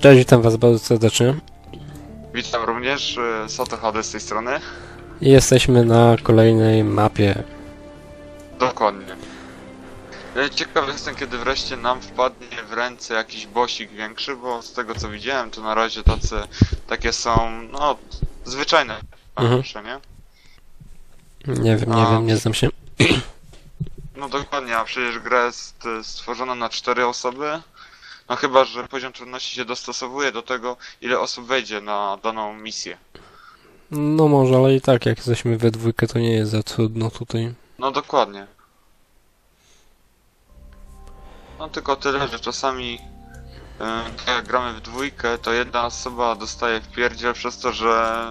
Cześć, witam was bardzo serdecznie. Witam również, e, Soto HD z tej strony. Jesteśmy na kolejnej mapie. Dokładnie. Ja ciekaw jestem, kiedy wreszcie nam wpadnie w ręce jakiś bosik większy, bo z tego co widziałem, to na razie tacy, takie są, no, zwyczajne Mhm. nie? Nie wiem, nie A. wiem, nie znam się. No dokładnie, a przecież gra jest e, stworzona na cztery osoby. No chyba, że poziom trudności się dostosowuje do tego, ile osób wejdzie na daną misję. No może, ale i tak, jak jesteśmy we dwójkę, to nie jest za trudno tutaj. No dokładnie. No tylko tyle, że czasami yy, jak gramy w dwójkę, to jedna osoba dostaje w pierdziel przez to, że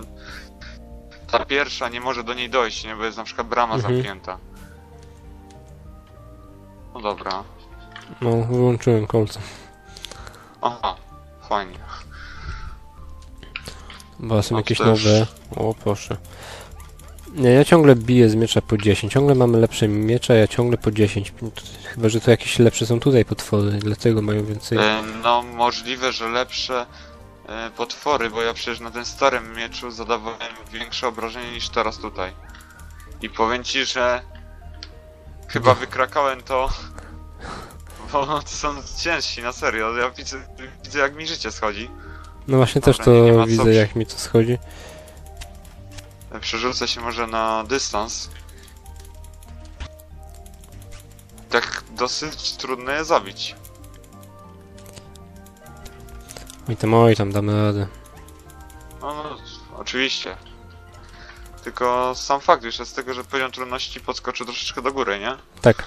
ta pierwsza nie może do niej dojść, nie? Bo jest na przykład brama Mhm. zamknięta. No dobra. No, wyłączyłem kolce. Aha, fajnie. Bo są No jakieś też. nowe. O, proszę. Nie, ja ciągle biję z miecza po 10. Ciągle mamy lepsze miecze, a ja ciągle po 10. Chyba, że to jakieś lepsze są tutaj potwory, dlatego mają więcej. E, no możliwe, że lepsze e, potwory, bo ja przecież na tym starym mieczu zadawałem większe obrażenia niż teraz tutaj. I powiem ci, że chyba wykrakałem to, bo to są ciężsi, na serio. Ja widzę, widzę jak mi życie schodzi. No właśnie Dobra, też to co widzę, jak mi to schodzi. Przerzucę się może na dystans. Tak dosyć trudno je zabić. Oj tam, oj tam, damy radę. No, no, oczywiście. Tylko sam fakt już jest tego, że poziom trudności podskoczył troszeczkę do góry, nie? Tak.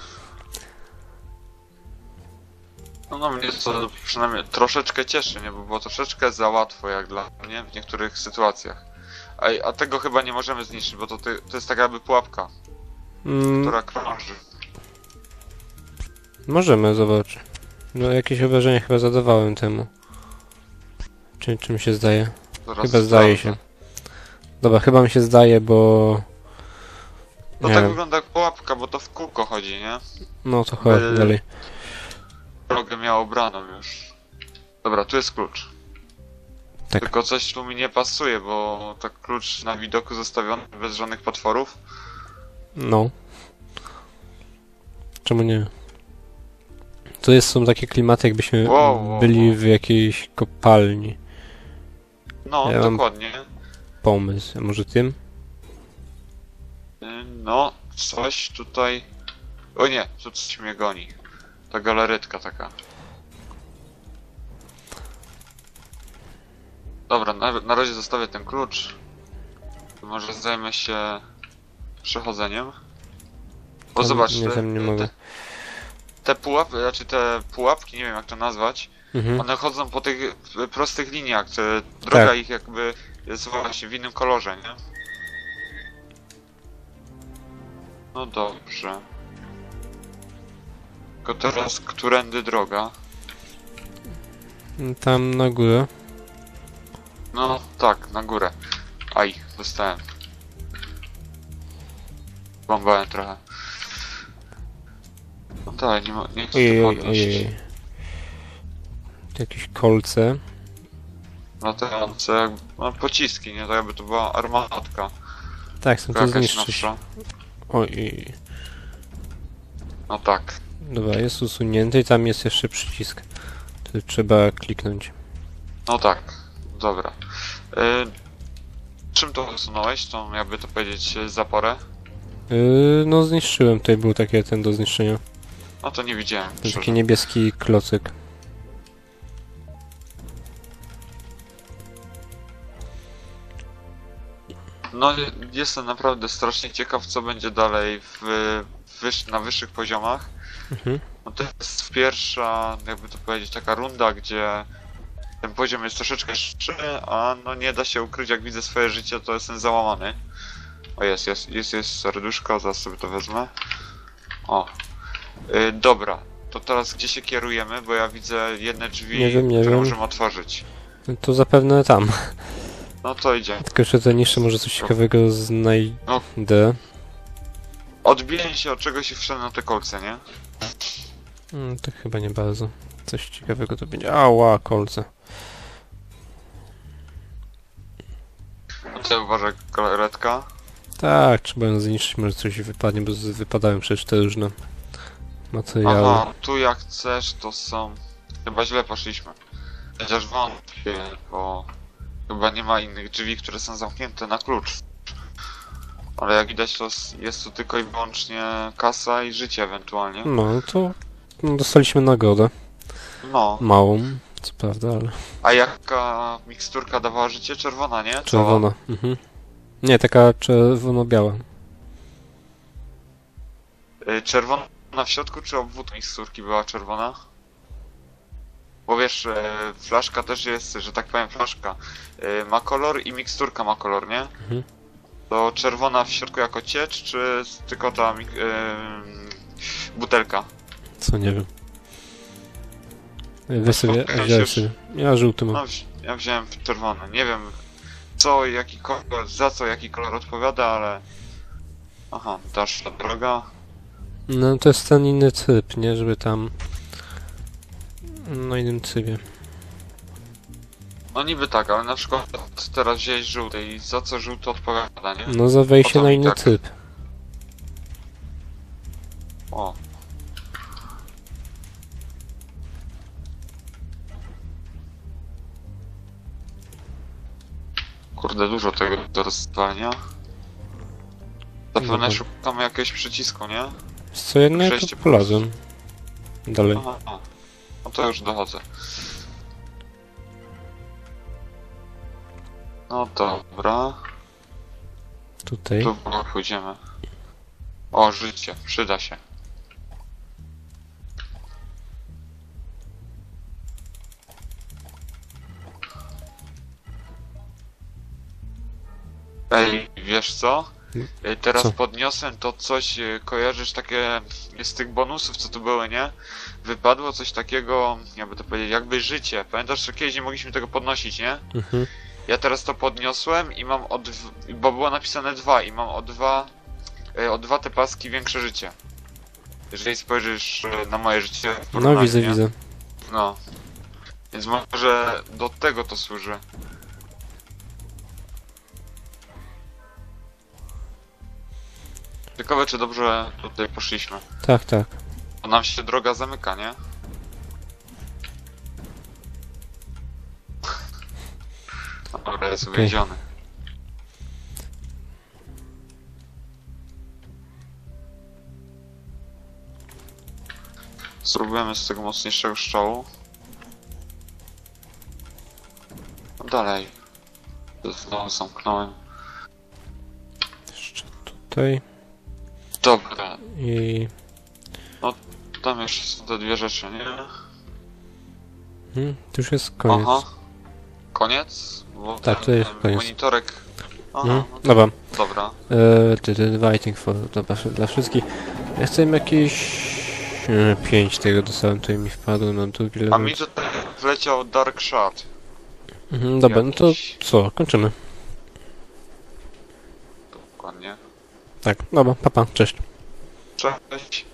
No, no mnie to przynajmniej troszeczkę cieszy, nie? Bo było troszeczkę za łatwo jak dla mnie w niektórych sytuacjach. A, a tego chyba nie możemy zniszczyć, bo to, ty, to jest taka jakby pułapka, Mm, która krąży. Możemy zobaczyć. No jakieś obrażenia chyba zadawałem temu. Czy, czy mi się zdaje? Zaraz Chyba zdaje się. Dobra, chyba mi się zdaje, bo... No Nie tak wiem. wygląda jak pułapka, bo to w kółko chodzi, nie? No to chodź dalej. Drogę miał obraną już. Dobra, tu jest klucz. Tak. Tylko coś tu mi nie pasuje, bo tak klucz na widoku zostawiony bez żadnych potworów. No. Czemu nie? To jest, są takie klimaty, jakbyśmy Wow, wow, byli wow. w jakiejś kopalni. No, Ja dokładnie. Pomysł. A może tym? Y, No, coś tutaj... O nie, tu coś mnie goni. Ta galaretka taka. Dobra, na, na razie zostawię ten klucz. Może zajmę się przechodzeniem. Bo zobacz, Nie, te, nie mogę. te pułapki, znaczy te pułapki, nie wiem jak to nazwać, Mhm. one chodzą po tych prostych liniach, te, droga Tak. ich jakby jest właśnie w innym kolorze, nie? No dobrze. Tylko teraz którędy droga? Tam na górę. No tak, na górę. Aj, dostałem. Bombałem trochę. No tak, nie, mo- nie chcę Ojej, ojej, podnieść. ojej. Jakieś kolce. Latające, jak, no pociski, nie? Tak jakby to była armatka. Tak, są to Jakaś zniszczyć. nowsza. Oj. No tak. Dobra, jest usunięty i tam jest jeszcze przycisk. To trzeba kliknąć. No tak, dobra. Y, czym to usunąłeś, tą jakby to powiedzieć zaporę? Yy, no zniszczyłem, tutaj był taki ten do zniszczenia. No to nie widziałem. To taki niebieski klocyk. No jestem naprawdę strasznie ciekaw co będzie dalej w, wyż, na wyższych poziomach. Mhm. No to jest pierwsza, jakby to powiedzieć, taka runda, gdzie ten poziom jest troszeczkę szybszy, a no nie da się ukryć, jak widzę swoje życie, to jestem załamany. O jest, jest, jest, jest serduszko, zaraz sobie to wezmę. O. Y, dobra, to teraz gdzie się kierujemy, bo ja widzę jedne drzwi, Nie wiem, nie które wiem. możemy otworzyć. No To zapewne tam. No to idzie. Tylko jeszcze te niższe może coś ciekawego znajdę odbiję się od czegoś i wszedłem na te kolce, nie? Hmm, to chyba nie bardzo. Coś ciekawego to będzie. Ała, kolce. Co uważa koleretka? Tak, trzeba ją zniszczyć, może coś wypadnie, bo wypadają przecież te różne materiały. Aha, tu jak chcesz to są... Chyba źle poszliśmy. Chociaż wątpię, bo... Chyba nie ma innych drzwi, które są zamknięte na klucz. Ale jak widać, to jest tu tylko i wyłącznie kasa i życie ewentualnie. No, to dostaliśmy nagrodę. No, Małą, co prawda, ale a jaka miksturka dawała życie? Czerwona, nie? Cała. czerwona. Mhm. Nie, taka czerwono-biała. Y, Czerwona w środku, czy obwód miksturki była czerwona? Bo wiesz, e, flaszka też jest, że tak powiem, flaszka. e, Ma kolor i miksturka ma kolor, nie? Mhm. To czerwona w środku jako ciecz, czy tylko ta e, butelka? Co nie wiem. Weź sobie, wziąłeś sobie. Ja żółty mam. No, ja wziąłem czerwony. Nie wiem, co, jaki kolor, za co jaki kolor odpowiada, ale... Aha, dalsza droga. No to jest ten inny typ, nie? Żeby tam... Na innym trybie. No niby tak, ale na przykład teraz wziąłeś żółty i za co żółty odpowiada, nie? No za wejście to na inny tak. typ. O. Kurde, dużo tego do rozstania. Zapewne Dobra. szukamy jakiegoś przycisku, nie? Co po polazłem. Dalej. Aha. No to już dochodzę. No dobra, Tutaj. tu pójdziemy. O, życie, przyda się. Ej, wiesz co? Teraz Co? podniosłem to coś, y, kojarzysz takie z tych bonusów, co tu były, nie? Wypadło coś takiego, jakby to powiedzieć, jakby życie. Pamiętasz, że kiedyś nie mogliśmy tego podnosić, nie? Mhm. Ja teraz to podniosłem i mam o bo było napisane dwa i mam o dwa, y, o dwa te paski większe życie. Jeżeli spojrzysz y, na moje życie No widzę, widzę. No. Więc może do tego to służy. Ciekawe, czy dobrze tutaj poszliśmy. Tak, tak. Bo nam się droga zamyka, nie? Jest Okej. uwięziony. Spróbujemy z tego mocniejszego strzału. No dalej. Znowu zamknąłem. Jeszcze tutaj. Dobra, I... tam jeszcze są te dwie rzeczy, nie? Hmm, to już jest koniec. Aha. Koniec? Bo Tak, to jest koniec. Monitorek. Aha, Mhm. no Dobra. dobra. Ty, ty, writing for, dobra, dla wszystkich. Ja chcę jakieś... E, pięć tego dostałem, to mi wpadło na drugi A mi tutaj wleciał Dark Shard. Mhm, dobra, no to co, kończymy. Dokładnie. Tak, dobra, papa, cześć. Cześć.